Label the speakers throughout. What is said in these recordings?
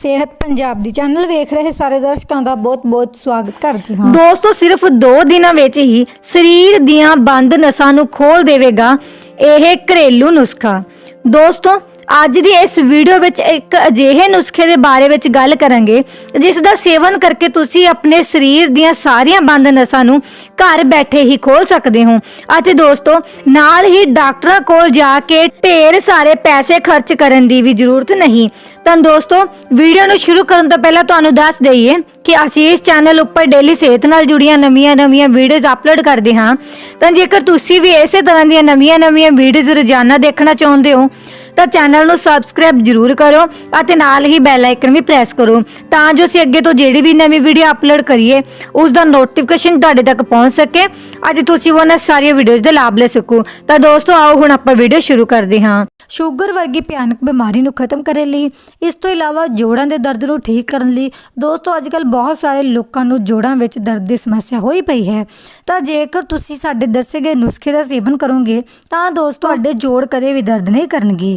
Speaker 1: ਸਿਹਤ ਪੰਜਾਬ ਦੀ ਚੈਨਲ ਵੇਖ ਰਹੇ ਸਾਰੇ ਦਰਸ਼ਕਾਂ ਦਾ ਬਹੁਤ-ਬਹੁਤ ਸਵਾਗਤ ਕਰਦੀ ਹਾਂ।
Speaker 2: ਦੋਸਤੋ, ਸਿਰਫ 2 ਦਿਨਾਂ ਵਿੱਚ ਹੀ ਸਰੀਰ ਦੀਆਂ ਬੰਦ ਨਸਾਂ ਨੂੰ ਖੋਲ ਦੇਵੇਗਾ ਇਹ ਘਰੇਲੂ ਨੁਸਖਾ। ਦੋਸਤੋ, ਅੱਜ ਦੀ ਇਸ ਵੀਡੀਓ ਵਿੱਚ ਇੱਕ ਅਜਿਹੇ ਨੁਸਖੇ ਦੇ ਬਾਰੇ ਵਿੱਚ ਗੱਲ ਕਰਾਂਗੇ, ਜਿਸ ਦਾ ਸੇਵਨ ਕਰਕੇ ਤੁਸੀਂ ਆਪਣੇ ਸਰੀਰ ਦੀਆਂ ਸਾਰੀਆਂ ਬੰਦ ਨਸਾਂ ਨੂੰ ਘਰ ਬੈਠੇ ਹੀ ਖੋਲ ਸਕਦੇ ਹੋ। ਅਤੇ ਦੋਸਤੋ, ਨਾਲ ਹੀ ਡਾਕਟਰਾਂ ਕੋਲ ਜਾ ਕੇ ਢੇਰ ਸਾਰੇ ਪੈਸੇ ਖਰਚ ਕਰਨ ਦੀ ਵੀ ਜ਼ਰੂਰਤ ਨਹੀਂ। ਤਾਂ ਦੋਸਤੋ ਵੀਡੀਓ ਨੂੰ ਸ਼ੁਰੂ ਕਰਨ ਤੋਂ ਪਹਿਲਾਂ ਤੁਹਾਨੂੰ ਦੱਸ ਦਈਏ ਕਿ ਅਸੀਂ ਇਸ ਚੈਨਲ ਉੱਪਰ ਡੇਲੀ ਸਿਹਤ ਨਾਲ ਜੁੜੀਆਂ ਨਵੀਆਂ-ਨਵੀਆਂ ਵੀਡੀਓਜ਼ ਅਪਲੋਡ ਕਰਦੇ ਹਾਂ। ਤਾਂ ਜੇਕਰ ਤੁਸੀਂ ਵੀ ਇਸੇ ਤਰ੍ਹਾਂ ਦੀਆਂ ਨਵੀਆਂ-ਨਵੀਆਂ ਵੀਡੀਓਜ਼ ਰੋਜ਼ਾਨਾ ਦੇਖਣਾ ਚਾਹੁੰਦੇ ਹੋ ਤਾਂ ਚੈਨਲ ਨੂੰ ਸਬਸਕ੍ਰਾਈਬ ਜ਼ਰੂਰ ਕਰੋ ਅਤੇ ਨਾਲ ਹੀ ਬੈਲ ਆਈਕਨ ਵੀ ਪ੍ਰੈਸ ਕਰੋ ਤਾਂ ਜੋ ਅਸੀਂ ਅੱਗੇ ਤੋਂ ਜਿਹੜੀ ਵੀ ਨਵੀਂ ਵੀਡੀਓ ਅਪਲੋਡ ਕਰੀਏ ਉਸ ਦਾ ਨੋਟੀਫਿਕੇਸ਼ਨ ਤੁਹਾਡੇ ਤੱਕ ਪਹੁੰਚ ਸਕੇ। ਅਤੇ ਤੁਸੀਂ ਉਹਨਾਂ ਸਾਰੀਆਂ ਵੀਡੀਓਜ਼ ਦੇ ਲਾਭ ਲੈ ਸਕੋ। ਤਾਂ ਦੋਸਤੋ ਆਓ ਹੁਣ ਆਪਾਂ ਵੀਡੀਓ ਸ਼ੁਰੂ ਕਰਦੇ ਹਾਂ।
Speaker 1: ਸ਼ੂਗਰ ਵਰਗੀ ਭਿਆਨਕ ਬਿਮਾਰੀ ਨੂੰ ਖਤਮ ਕਰਨ ਲਈ ਇਸ ਤੋਂ ਇਲਾਵਾ ਜੋੜਾਂ ਦੇ ਦਰਦ ਨੂੰ ਠੀਕ ਕਰਨ ਲਈ ਦੋਸਤੋ ਅੱਜਕੱਲ ਬਹੁਤ ਸਾਰੇ ਲੋਕਾਂ ਨੂੰ ਜੋੜਾਂ ਵਿੱਚ ਦਰਦ ਦੀ ਸਮੱਸਿਆ ਹੋਈ ਪਈ ਹੈ। ਤਾਂ ਜੇਕਰ ਤੁਸੀਂ ਸਾਡੇ ਦੱਸੇ ਗਏ ਨੁਸਖੇ ਦਾ ਸੇਵਨ ਕਰੋਗੇ ਤਾਂ ਦੋਸਤੋ ਤੁਹਾਡੇ ਜੋੜ ਕਦੇ ਵੀ ਦਰਦ ਨਹੀਂ ਕਰਨਗੇ।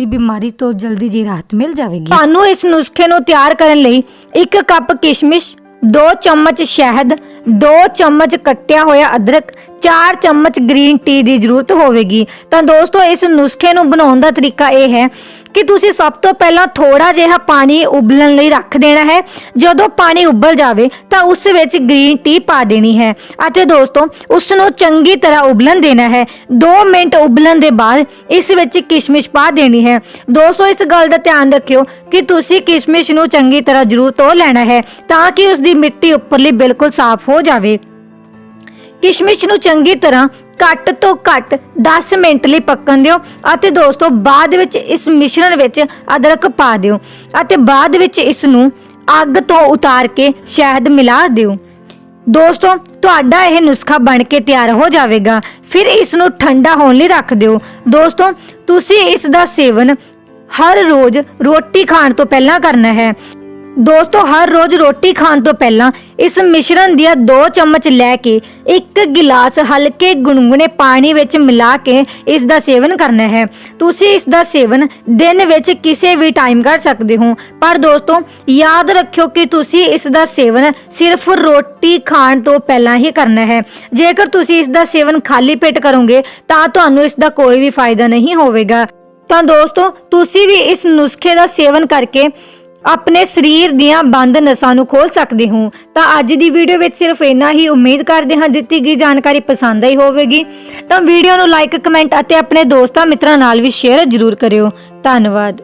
Speaker 1: ਜੁੜੀ ਬਿਮਾਰੀ ਤੋਂ ਜਲਦੀ ਜੀ ਰਾਹਤ ਮਿਲ ਜਾਵੇਗੀ।
Speaker 2: ਤੁਹਾਨੂੰ ਇਸ ਨੁਸਖੇ ਨੂੰ ਤਿਆਰ ਕਰਨ ਲਈ 1 ਕੱਪ ਕਿਸ਼ਮਿਸ਼ 2 ਚਮਚ ਸ਼ਹਿਦ 2 ਚਮਚ ਕੱਟਿਆ ਹੋਇਆ ਅਦਰਕ 4 ਚਮਚ ਗ੍ਰੀਨ ਟੀ ਦੀ ਜ਼ਰੂਰਤ ਹੋਵੇਗੀ। ਤਾਂ ਦੋਸਤੋ, ਇਸ ਨੁਸਖੇ ਨੂੰ ਬਣਾਉਣ ਦਾ ਤਰੀਕਾ ਇਹ ਹੈ ਕਿ ਤੁਸੀਂ ਸਭ ਤੋਂ ਪਹਿਲਾਂ ਥੋੜਾ ਜਿਹਾ ਪਾਣੀ ਉਬਲਣ ਲਈ ਰੱਖ ਦੇਣਾ ਹੈ। ਜਦੋਂ ਪਾਣੀ ਉਬਲ ਜਾਵੇ, ਤਾਂ ਉਸ ਵਿੱਚ ਗ੍ਰੀਨ ਟੀ ਪਾ ਦੇਣੀ ਹੈ ਅਤੇ ਦੋਸਤੋ ਉਸ ਨੂੰ ਚੰਗੀ ਤਰ੍ਹਾਂ ਉਬਲਣ ਦੇਣਾ ਹੈ। 2 ਮਿੰਟ ਉਬਲਣ ਦੇ ਬਾਅਦ ਇਸ ਵਿੱਚ ਕਿਸ਼ਮਿਸ਼ ਪਾ ਦੇਣੀ ਹੈ। ਦੋਸਤੋ, ਇਸ ਗੱਲ ਦਾ ਧਿਆਨ ਰੱਖਿਓ ਕਿ ਤੁਸੀਂ ਕਿਸ਼ਮਿਸ਼ ਨੂੰ ਚੰਗੀ ਤਰ੍ਹਾਂ ਜ਼ਰੂਰ ਧੋ ਲੈਣਾ ਹੈ ਤਾਂ ਕਿ ਉਸ ਦੀ ਮਿੱਟੀ ਉੱਪਰਲੀ ਬਿਲਕੁਲ ਸਾਫ਼ ਹੋ ਜਾਵੇ। ਕਿਸ਼ਮਿਸ਼ ਨੂੰ ਚੰਗੀ ਤਰ੍ਹਾਂ ਘੱਟ ਤੋਂ ਘੱਟ 10 ਮਿੰਟ ਲਈ ਪੱਕਣ ਦਿਓ ਅਤੇ ਦੋਸਤੋ ਬਾਅਦ ਵਿੱਚ ਇਸ ਮਿਸ਼ਰਣ ਵਿੱਚ ਅਦਰਕ ਪਾ ਦਿਓ ਅਤੇ ਬਾਅਦ ਵਿੱਚ ਇਸ ਨੂੰ ਅੱਗ ਤੋਂ ਉਤਾਰ ਕੇ ਸ਼ਹਿਦ ਮਿਲਾ ਦਿਓ। ਦੋਸਤੋ ਤੁਹਾਡਾ ਇਹ ਨੁਸਖਾ ਬਣ ਕੇ ਤਿਆਰ ਹੋ ਜਾਵੇਗਾ। ਫਿਰ ਇਸ ਨੂੰ ਠੰਡਾ ਹੋਣ ਲਈ ਰੱਖ ਦਿਓ। ਦੋਸਤੋ ਤੁਸੀਂ ਇਸ ਦਾ ਸੇਵਨ ਹਰ ਰੋਜ਼ ਰੋਟੀ ਖਾਣ ਤੋਂ ਪਹਿਲਾਂ ਕਰਨਾ ਹੈ। ਦੋਸਤੋ ਹਰ ਰੋਜ਼ ਰੋਟੀ ਖਾਣ ਤੋਂ ਪਹਿਲਾਂ ਇਸ ਮਿਸ਼ਰਣ ਦੀਆਂ 2 ਚਮਚ ਲੈ ਕੇ ਇੱਕ ਗਿਲਾਸ ਹਲਕੇ ਗੁਨਗੁਨੇ ਪਾਣੀ ਵਿੱਚ ਮਿਲਾ ਕੇ ਇਸ ਦਾ ਸੇਵਨ ਕਰਨਾ ਹੈ। ਤੁਸੀਂ ਇਸ ਦਾ ਸੇਵਨ ਦਿਨ ਵਿੱਚ ਕਿਸੇ ਵੀ ਟਾਈਮ ਕਰ ਸਕਦੇ ਹੋ। ਪਰ ਦੋਸਤੋ, ਯਾਦ ਰੱਖਿਓ ਕਿ ਤੁਸੀਂ ਇਸ ਦਾ ਸੇਵਨ ਸਿਰਫ ਰੋਟੀ ਖਾਣ ਤੋਂ ਪਹਿਲਾਂ ਹੀ ਕਰਨਾ ਹੈ। ਜੇਕਰ ਤੁਸੀਂ ਇਸ ਦਾ ਸੇਵਨ ਖਾਲੀ ਪੇਟ ਕਰੋਗੇ, ਤਾਂ ਤੁਹਾਨੂੰ ਇਸ ਦਾ ਕੋਈ ਵੀ ਫਾਇਦਾ ਨਹੀਂ ਹੋਵੇਗਾ। ਤਾਂ ਦੋਸਤੋ, ਤੁਸੀਂ ਵੀ ਇਸ ਨੁਸਖੇ ਦਾ ਸੇਵਨ ਕਰਕੇ ਆਪਣੇ ਸਰੀਰ ਦੀਆਂ ਬੰਦ ਨਸਾਂ ਨੂੰ ਖੋਲ ਸਕਦੇ ਹੋ। ਤਾਂ ਅੱਜ ਦੀ ਵੀਡੀਓ ਵਿੱਚ ਸਿਰਫ ਇੰਨਾ ਹੀ ਉਮੀਦ ਕਰਦੇ ਹਾਂ ਦਿੱਤੀ ਗਈ ਜਾਣਕਾਰੀ ਪਸੰਦ ਆਈ ਹੋਵੇਗੀ। ਤਾਂ ਵੀਡੀਓ ਨੂੰ ਲਾਈਕ ਕਮੈਂਟ ਅਤੇ ਆਪਣੇ ਦੋਸਤਾਂ ਮਿੱਤਰਾਂ ਨਾਲ ਵੀ ਸ਼ੇਅਰ ਜ਼ਰੂਰ ਕਰਿਓ। ਧੰਨਵਾਦ।